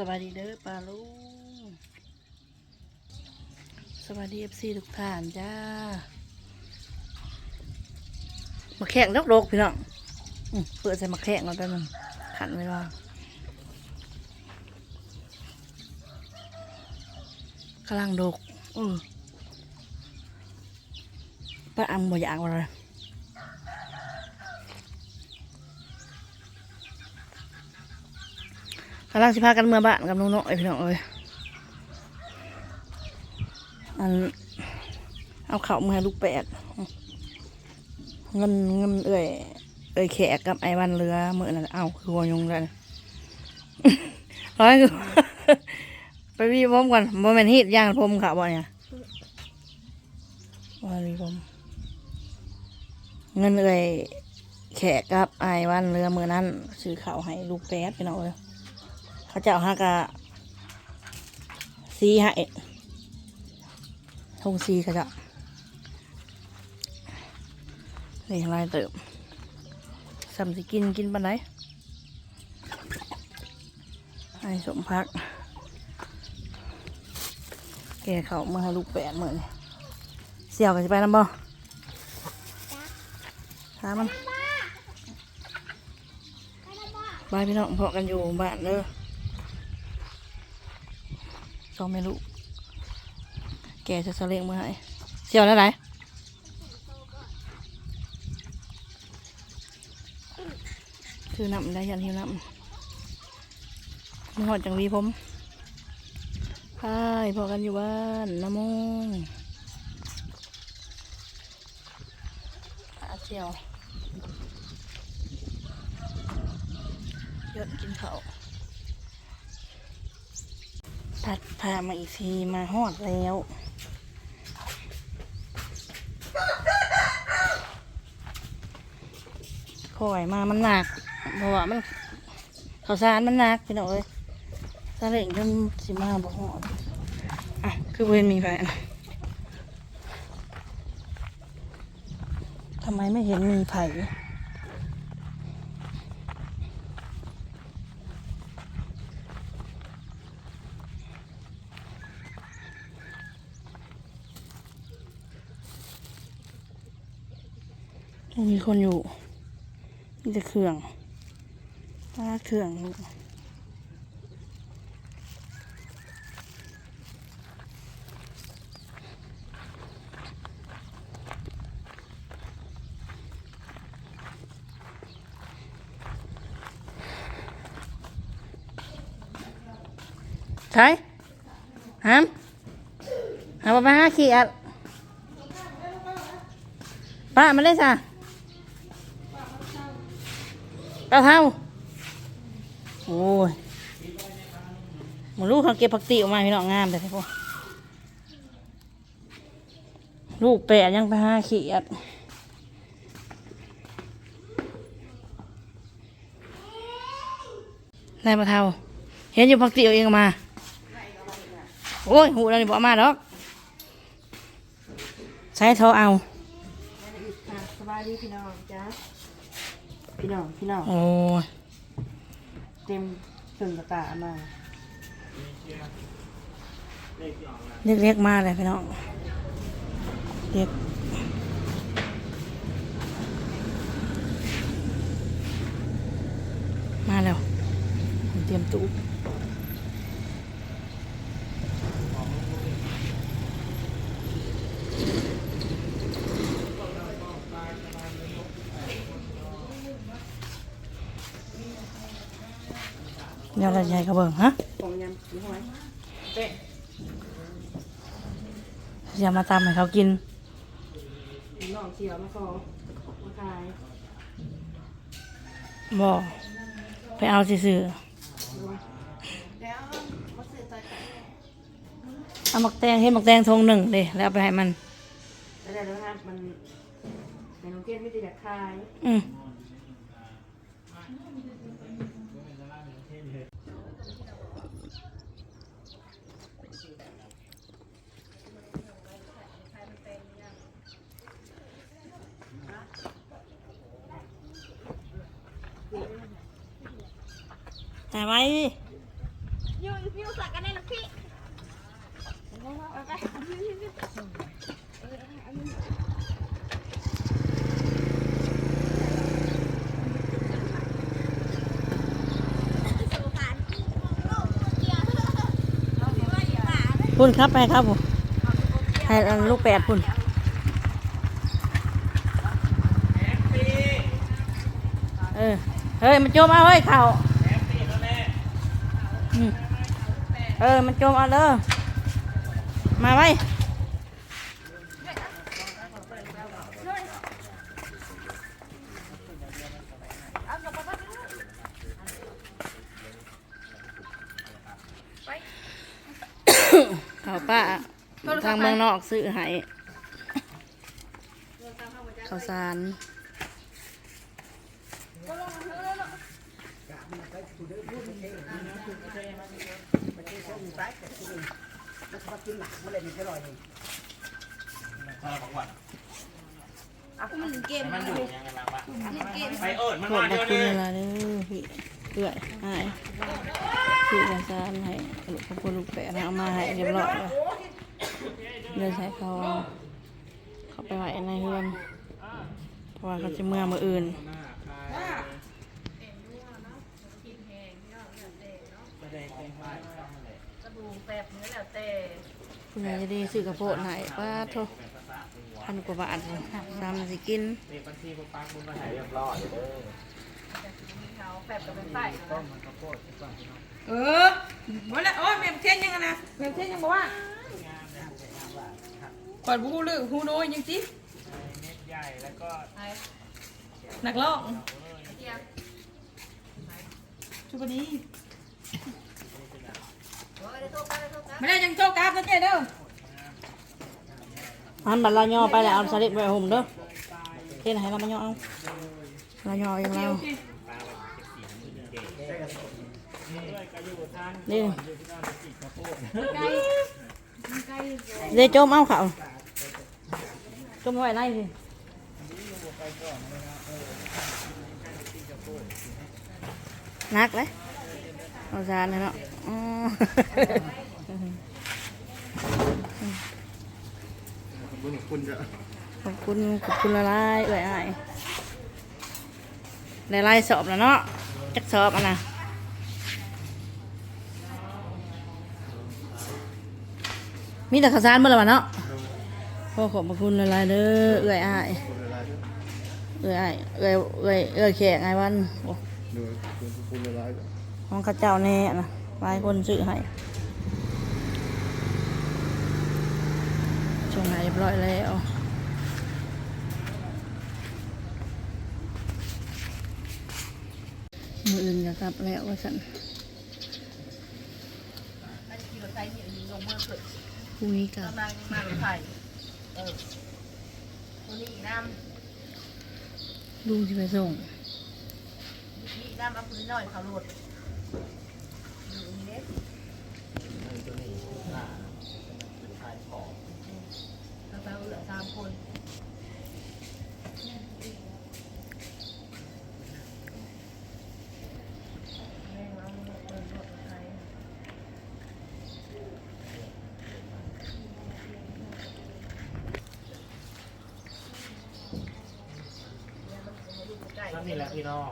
สวัสดีเด้อปลาลุงสวัสดีเอฟซีทุกท่านจ้ามาแข่งนกโลกพี่น้องเปิดใส่มาแข่งก่อนแป๊บนึงขันไว้ว่างกำลังดกอือป้าอำบ่อยากว่าเลย กำลังสิพากันเมื่อบ้านกับน้องน้อยพี่น้องเอ้ยอันเอาเข่าวมาให้ลูกแปดเงินเงินเอ้ยเอ้ยแขกกับไอ้วันเรือเมื่อนั้นเอาคือวยงเลยร้อยคือไปวีผมก่อนบ่แม่นฮีดย่างผมค่ะบ่เนี่ยว่าวีผมเงินเอ้ยแขกกับไอ้วันเรือเมื่อนั้นซื้อข้าวให้ลูกแปดพี่น้องเอ้ย เขาเจ้าฮักกะซีให้ทงซีเขาเจ้านี่ลายเติมสำสิกินกินปันไหนไอ้สมพัก แกเขามาให้ลูกแปดเหมือนเสี่ยวกันจะไปน้ำบ่ถามมันบายพี่น้องพอกันอยู่บ้านเด้อ สองเมลูกแกจะสะเล็งมาให้เสียวแล้วไหนคือน้ำได้ยันหิวน้ำมึงหอดจังวีผมพายพอกันอยู่บ้านน้ำมงอาเจียวเยอะกินเขา วตัดพามาอีกทีมาหอดแล้วคอยมามันหนักเพราะว่ามันข้าวสารมันหนักพี่น้องเอ้ยซาเล่งจนสิมาบ่หอดอะคือเวนมีไฟทำไมไม่เห็นมีไผ่ ม่มีคนอยู่มีแต่เครื่องป้าเครื่องลูกใช่ฮัมหาไปห้าขี้อัดป้ามาเลยจ้ะ กระเท่าโอ้ยหมลูกเขาเก็บผักติออกมาพี่น้องงามแต่พวกลูกแปะยังไปห้าขีดนายมาเท่าเห็นอยู่ผักติเอาเองเอามา โอ้ย หูเรานี่บอกมาดอก ใช้เท่าเอาสบายดีพี่น้องจ้า พี่น้องพี่น้องโอ้ยเต็มส่วนกระตามาเรียกๆมาเลยพี่น้องเรียกมาแล้วผมเตรียมตู้ เดี๋ยวเราใหญ่กระเบิงฮะของยำยี่ห้อยเป๊ะอย่ามาตามให้เขากินพี่น้องเสียวมาขอมาขายบ่ไปเอาซื่อแล้วมาซื้อใจกันๆเอาหมักแตงเห็นหมักแตงทงหนึ่งเลยแล้วเอาไปให้มันแล้วแล้วนะครับมันในโรงเรียนไม่ได้อยากขาย อืม แต่ไว้อยู่พี่สักกันในลูกพี่ไปไปพุ่นครับไปครับผมให้อันลูกแปดพุ่นเออ เฮ้ยมันโจมเอาเฮ้ยเข่าอืมเออมันโจมเอาเด้อมาไว้เขาป้าทางเมืองนอกซื้อให้ข้าวสาร มันเกมมันอยู่ยังไงบ้างวะเกมไปเอิดมันขอมาบเดี๋ยวคุณนี้เวลาเด้อพี่เอื่อยให้พี่ข้าวสารให้ลูกขอบคุณลูกแปดเอามาให้เรียบร้อยแล้วเลยใช้เขาเขาไปไหว้ในเฮือนเพราะว่าเขาจะเมื่อมืออื่น กระดูกแบบนี้แล้วแต่คุณยายจะดีซื้อกระโปงไหนป้าโทพันกว่าบาทเลยซ้ำสิกินเด็กบัญชีปังบุญมาหายเรียบร้อยเด้อเขาแบบกับเป็นไส้นะเออบ่ละโอ้ยแม่เทียนยังไงนะแม่เทียนยังบอกว่าก่อนบูเรื่องฮูโนยังจิเม็ดใหญ่แล้วก็นักร้องชุบนี้โอ้ ได้โทษกันได้โทษกันไม่ได้ยังโชคกราฟนะเจ๊เด้ออันบัตรเราย่อไปแล้วเอาสลิปไปห่มเด้อเท่ไหนเรามาย่อเอาเราย่อเองเราโอเคนี่ไก่เดี๋ยวโจมเอาเขาโจมไว้ไล่สินักเลย เอาจานเลยเนาะอ๋อคุณจะขอบคุณขอบคุณละลายเอ่ยอ้ายได้ไล่สอบแล้วเนาะจักสอบอะนะมีแต่ข้าวสารเมื่อไหร่วะเนาะขอขอบพระคุณละลายเด้อเอ่ยอ้ายเอ่ยอ้ายเอ่ยเอ่ยเอ่ยแขกไงวันโอ้หนูคุณคุณอะไรจ้ะ ของข้าเจ้าแน่นะหลายคนซื้อให้ช่วงไหนเรียบร้อยแล้วมืออื่นจะกลับแล้วว่าสันอันนี้รถไฟที่ลงเมืองเกิดพรุ่งนี้กลับกำลังมารถไฟเออตัวนี้น้ลุงจะไปส่งำนี่น้ำเอาพื้นหน่อยเขาหลุด นี่เล็กแล้วก็เหลือสามคนแม่งเอาเงินเงินรถไฟนั่นนี่แหละพี่น้อง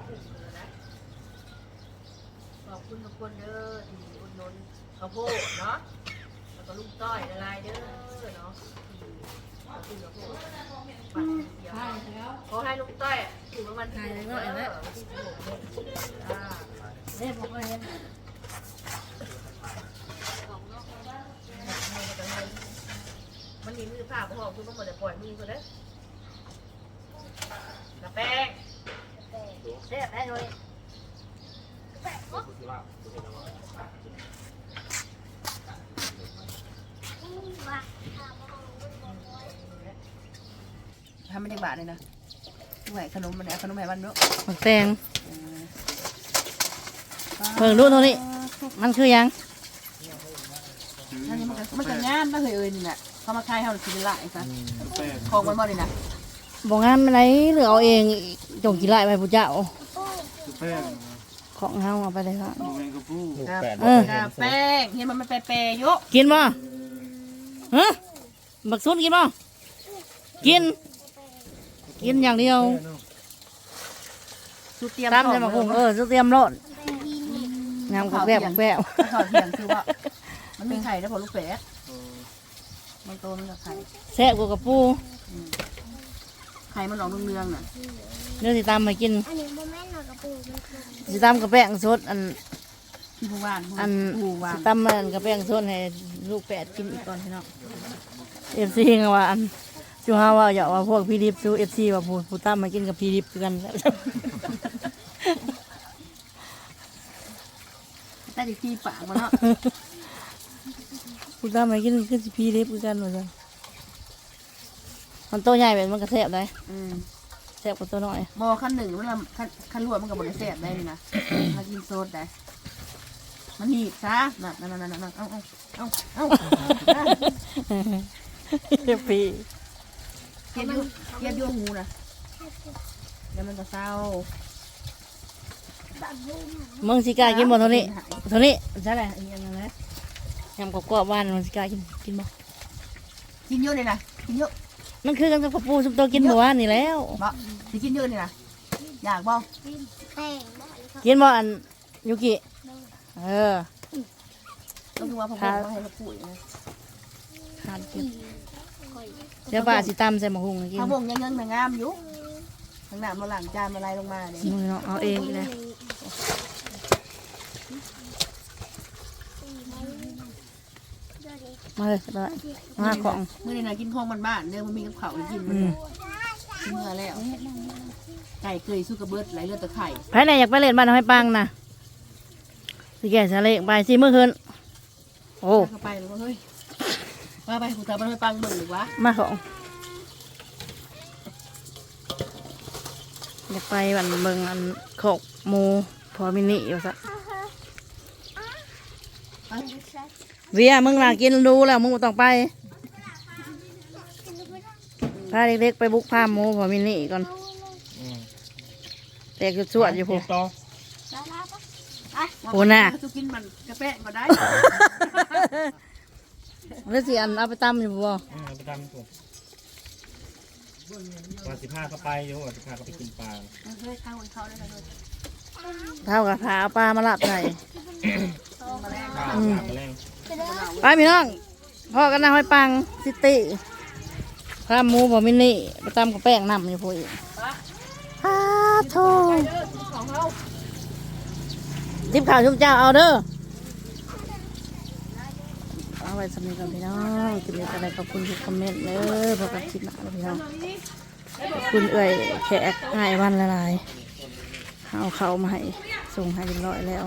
ขอบคุณทุกคนเด้อที่ ข้าวโพดเนาะแล้วก็ลูกต้อยละลายเด้อเนาะที่ขอบคุณข้าวโพดปัดเดียวขอให้ลูกต้อยถูกรางวัลที่หนึ่งเด้อวันที่สิบหกเนี่ยอ่าเรียบร้อยแล้วมันมีมือผ้าพอคือมันหมดแต่ปล่อยมือก็ได้กระแป้งเสียบได้เลยทำไม่ได้บาทเลยนะแหวกขนมมันเนี่ยขนมแหวมันเนาะหมกแตงเพิ่งดูตัวนี้ มันคือหยังอันนี้มันก็มันจะงามนะเฮ้ยเอ้ยนี่แหละเขามาขายให้เรากินละไอ้ซะของมันบ่เลยนะบอกงานอะไรหรือเอาเองจงกี่ไร่ไปผู้เจ้าคือแป้งของเฮาเอาไปเลยครับหนูเองก็ลูกแปดเออกาแป้งเห็นมันมันแปรๆเยอะกินบ่ฮะบักซุนกินบ่กิน กินอย่างเดียวสุดเตรียมตามจะมาหุงเออจะเตรียมรถยำกับแบบแบบขอเถียงคือว่ามันมีไข่แล้วพอลูกแปะมันโตมันกับไข่แซ่บกว่ากับปูไข่มันออกเรืองๆน่ะเนื้อสิตามมากินอันนี้โมเมนต์หน่อยกับปูมันคือสิตามกับแป้งสดอันที่ผู้ว่านอันผู้ว่านสิตามมันกับแป้งสดให้ลูกแปดกินอีกก่อนพี่น้องเอฟซีก็ว่าอัน จูฮาว่าอย่าว่าพวกพี่ดิบซูเอฟซีว่าผู้ผู้ตามมากินกับพี่ดิบคือกันได้จากที่ปากมันเนาะผู้ตามมากินคือสิพี่ดิบคือกันว่าซั่นมันโตใหญ่แบบมันก็แซ่บได้อืมแซ่บกว่าตัวน้อยบอขั้นหนึ่งมันละขั้นขั้นรวดมันกับบริเสธได้นี่นะมากินโซดได้มันหนีบซะนั่นนั่นนั่นนั่นเอาเอาเอาเอาเอฟพี่เกียบยูเกียบยูหูนะแล้วมันจะเศร้ามึงสิกล้ากินบ่เท่านี้เท่านี้ใช่ไหมอีกอย่างหนึงนะยำกรอบๆบ้านมึงสิกล้ากินกินบ่กินเยอะเลยนะกินเยอะมันคือกันกับกระปูสุมโตกินเมื่อวานนี่แล้ว บ่สิกินเยอะเลยนะอยากบ่แป้งได้เลยค่ะกินบ่อันยูกิเออก็คือว่าพ่อพ่อมาให้เราปุ๋ยนะทานกิน เดี๋ยวป้าสิตำใส่หมะฮุงให้กินถ้าวงยังยังงามอยู่ทางหน้ามาหลังจานมาลายลงมาเนี่ยมึงเนาะเอาเองเลยมาเลยไปมาของเมื่อนี่นะกินของบ้านๆเด้อมันมีกับข้าวให้กินอืมกินเมื่อแล้วไก่เคยสู้กับเบิร์ดไหลเลือดตะไคร่ใครไหนอยากไปเล่นบ้านเอาให้ปังนะสิแก่สะเลกไปสิเมื่อคืนโอ้เข้าไปแล้วก็เฮ้ย ว่าไปกูทำมันไปปังเบิ่งหรือวะมาของอยากไปวันเบิงอันโขกหมูพอมินิอยู่ซะเวียมึงน่ะกินดูแล้วมึงบ่ต้องไปพาเด็กๆไปบุกพาหมูพอมินิก่อนแตกจุดสวดอยู่พวกต่อโอ้น่ะจะกินมันกระแปะก็ได้ แล้วสิอันเอาไปตำอยู่บ่อืมเอาไปทำตัววันสิบห้าเข้าไปโยวันสิบห้าเขาไปกินปลาเฮ้ยข้าวเขาได้เลยเท่ากับพาเอาปลามาลาบใส่มาแล้วปลาอืมปลาแรงไปพี่น้องพ่อกันนะห้อยปังซิตี้พาหมูพอมินิไปตำกับแป้งนำอยู่พวกอีกอ้าโธ่ทิปข่าวชุบเจ้าเอาเด้อเอา ไว้สำนึกกันพี่น้องคลิปนี้อะไรขอบคุณทุกคอมเมนต์เด้อพบกันคลิปหน้าเด้อพี่น้องขอบคุณเอ่ยแขกง่ายวันละลายเอาเขามาให้ส่งให้เรียบร้อยแล้ว